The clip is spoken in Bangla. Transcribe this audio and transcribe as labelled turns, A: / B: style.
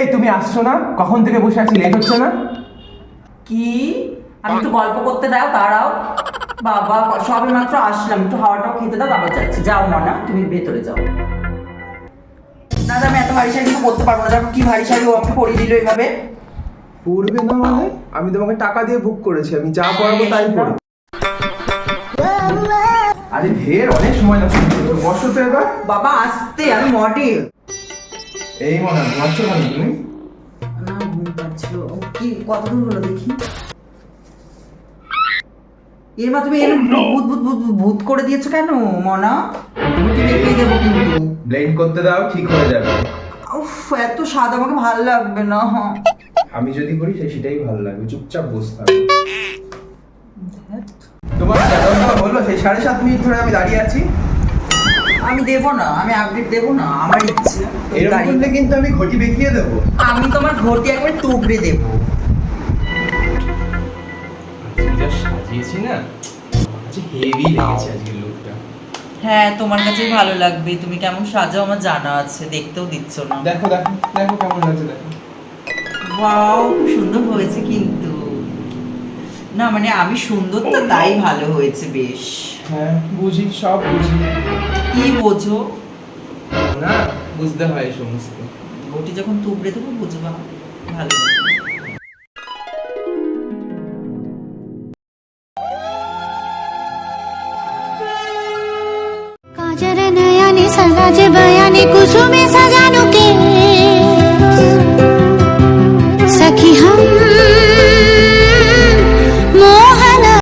A: এই তুমি আসছো না? কখন থেকে বসে আছি? লেট হচ্ছে না?
B: কি? আমি একটু গল্প করতে দাও দাঁড়াও। বাবা সবে মাত্র আসলাম একটু হাওয়াটাও খেতে দাও তারপর যাচ্ছি। যাও মনা তুমি ভেতরে যাও। না না, আমি এত ভারী শাড়ি কিছু করতে পারব না। দেখো কি ভারী শাড়ি ও আমাকে পরিয়ে দিল এইভাবে
A: পড়বে না মানে? আমি তোমাকে টাকা দিয়ে বুক করেছি আমি যা পড়াবো তাই পড়ব আরে ঢের অনেক সময় নষ্ট করছ বসো তো এবার।
B: বাবা আসতে আমি মডেল
A: এই মনে হয় ঘুমাচ্ছ কেন তুমি?
B: না ঘুম পাচ্ছিল কি কত দূর হলো দেখি? তুমি এরকম ভূত ভূত ভূত ভূত- করে দিয়েছ কেন মনা? তুমি কি দেবো কিন্তু?
A: ব্লেন্ড করতে দাও ঠিক হয়ে যাবে।
B: উফ এত স্বাদ আমাকে ভালো লাগবে না।
A: আমি যদি করি সেটাই ভালো লাগবে। চুপচাপ বসতে হবে তোমার হলো সেই সাড়ে সাত মিনিট ধরে আমি দাঁড়িয়ে আছি।
B: আমি দেবো না আমি আপডেট দেবো না আমার ইচ্ছে।
A: এরকম করলে কিন্তু আমি ঘটি দেখিয়ে দেবো।
B: আমি তোমার ঘটি একবার টুকরে দেবো।
A: যা সাজিয়েছি না আজকে হেভি লেগেছে আজকে লুকটা
B: হ্যাঁ তোমার কাছেই ভালো লাগবে। তুমি কেমন সাজাও আমার জানা আছে দেখতেও দিচ্ছ না।
A: দেখো দেখো দেখো কেমন লাগছে দেখো।
B: ওয়াও খুব সুন্দর হয়েছে কিন্তু। না মানে আমি সুন্দর তো তাই ভালো হয়েছে বেশ।
A: হ্যাঁ বুঝি সব বুঝি।
B: কি বোঝো?
A: না বুঝতে হয় এই সমস্ত।
B: ঘটি যখন তুবড়ে দেবো বুঝবা ভালো।
C: কাজের নয়ানি সাজাজে বয়ানি কুসুমে